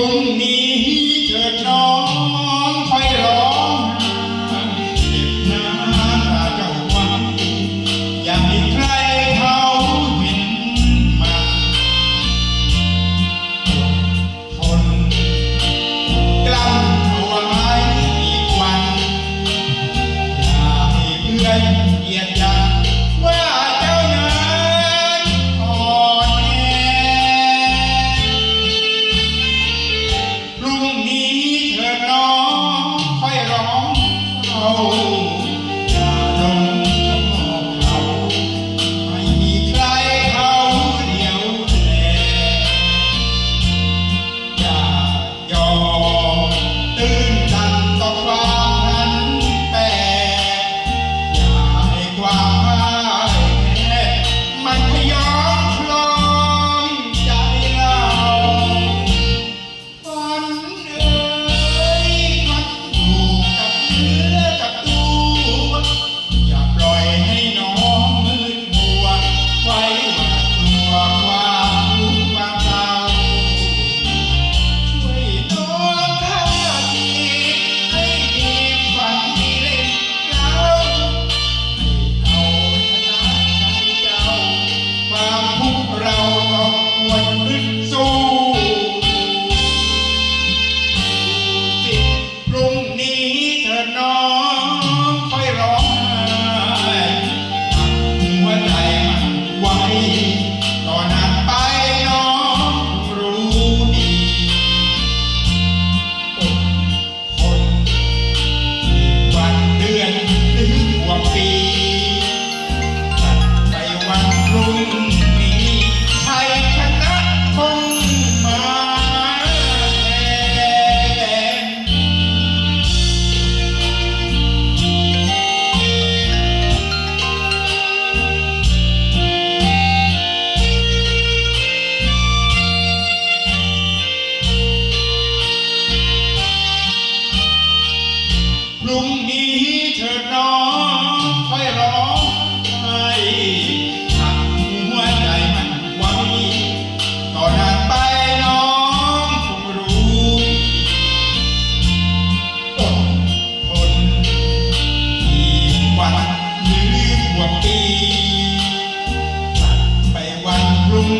พรุ่งนี้เธอน้อง รุ่งนี้เธอน้องค่อยร้องไห้หักหัวใจมันไว้ต่อนานไปน้องคงรู้อดทนอีกวันหรือกว่าปีตัดไปวันรุ่ง